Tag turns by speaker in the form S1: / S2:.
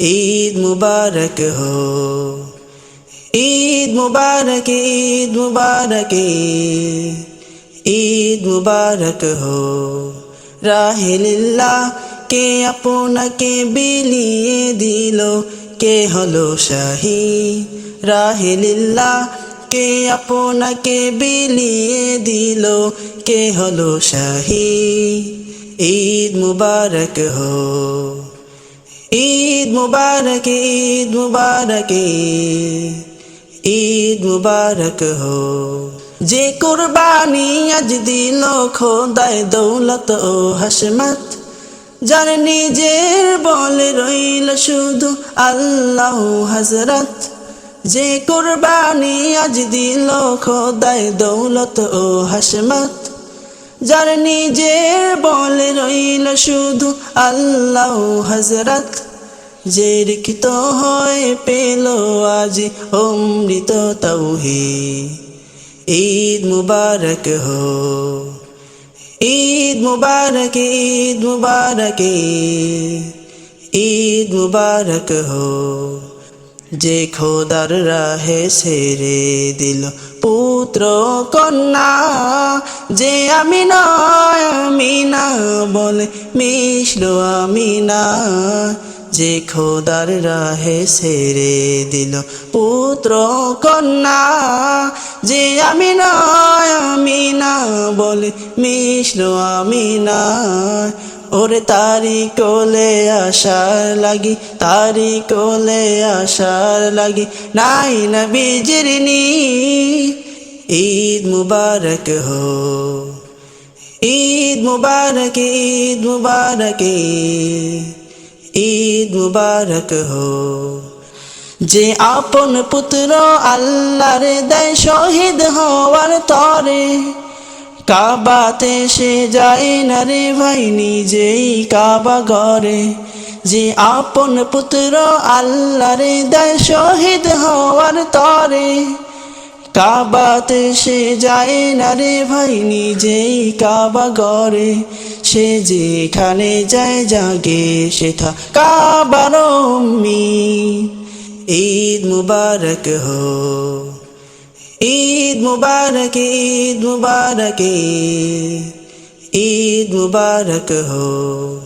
S1: ঈদ মুবারক হো। ঈদ মুবারক ঈদ মুবারক ঈদ মুবারক হো। রাহিল্লাহ কে আপনাকে বিলিয়ে দিল, কে হলো শাহী? রাহিল্লাহ কে আপনাকে বিলিয়ে দিল, কে হলো শাহী? ঈদ মুবারক হো। ঈদ মুবারক ঈদ মুবারক ঈদ মুবারক হো। যে কুরবানি আজ দিল খোদায় দৌলত ও হাসমত, যার নিজের বলে রইল শুধু আল্লাহ হজরত যে কুরবানি আজ দিল খোদায় দৌলত ও হাসমত যার নিজের বল রইল শুধু আল্লাহ হজরত যে রিখিত হয়ে পেল আজ অমৃত তৌহি ঈদ মুবারক হো। ঈদ মুবারক ঈদ মুবারক। ঈদ মুবারক হো। যে খোদার রাহে ছেড়ে দিল পুত্র কন্যা যে আমি নয়, আমি না বলে মিশল আমি না। যে খোদার রাহে ছেড়ে দিল পুত্র কন্যা। যে আমি নয়, আমি না বলে মিশল আমি না। ওরে তারি কোলে আশার লাগি, তারি কোলে আশার লাগি। নাই না বিজরিনি ঈদ মুবারক হো। ঈদ মুবারক ঈদ মুবারক ঈদ মুবারক হো। যে আপন পুত্র আল্লাহর দেয় শহীদ হওয়ার তরে, কাবাতে সে যায় না রে ভাই নিজেই কাবা ঘরে। যে আপন পুত্র আল্লাহর দেয় শহীদ হওয়ার তরে কাবাতে সে যায় না রে ভাই, নিজেই কাবা ঘরে সে যেখানে যায় জাগে সেথা কাবার ঈদ মুবারক হো, ঈদ মুবারক ঈদ মুবারক ঈদ মুবারক হো।